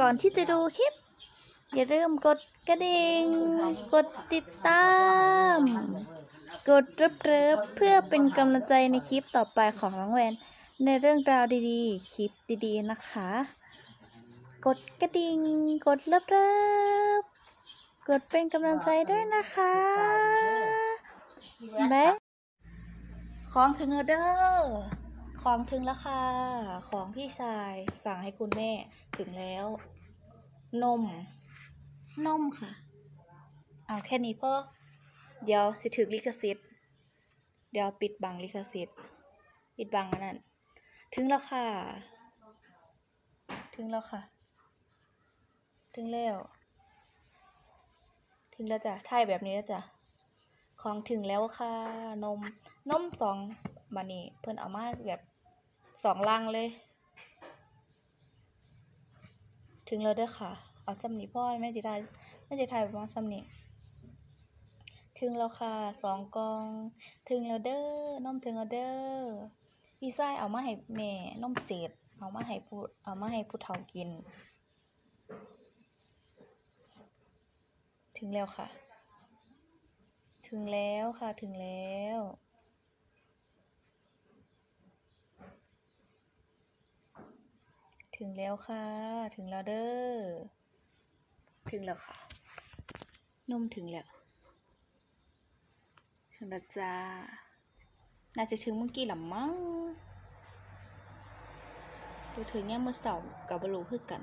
ก่อนที่จะดูคลิป อย่าลืมกดกระดิ่ง กดติดตาม กดรับเริบเพื่อเป็นกำลังใจในคลิปต่อไปของน้องแวน ในเรื่องราวดีๆ คลิปดีๆนะคะ กดกระดิ่ง กดรับเริบกดเป็นกำลังใจด้วยนะคะแบ๊ของถึงแล้วเด้อ ของถึงแล้วค่ะ ของพี่ชายสั่งให้คุณแม่ถึงแล้ว นม นมค่ะ เอาแค่นี้พอเดี๋ยวสิถึงลิขสิทธิ์ เดี๋ยวปิดบังลิขสิทธิ์ ปิดบังอันนั้น ถึงแล้วค่ะ ถึงแล้วค่ะ ถึงแล้ว ถึงแล้วจ้ะถ่ายแบบนี้แล้วจ้ะ ของถึงแล้วค่ะ นม นมสองบานี่เพิ่นเอามาแบบ สองลังเลย ถึงแล้วเด้อค่ะ เอาซ้ำนี้พ่อแม่จิทายแม่จิทายประมาณซ้ำนี้ถึงแล้วค่ะสองกอง ถึงแล้วเด้อนมถึงแล้วเด้อพี่ชายเอามาให้แม่นมเจ็ดเอามาให้ผู้เอามาให้ผู้เฒ่ากิน ถึงแล้วค่ะ ถึงแล้วค่ะถึงแล้ว ถึงแล้วค่ะ ถึงแล้วเด้อ ถึงแล้วค่ะ นมถึงแล้ว ถึงแล้วจ้า น่าจะถึงเมื่อกี้หล่ำมั้งดูถึงเนี่ยเมื่อสองกับบรูคือกัน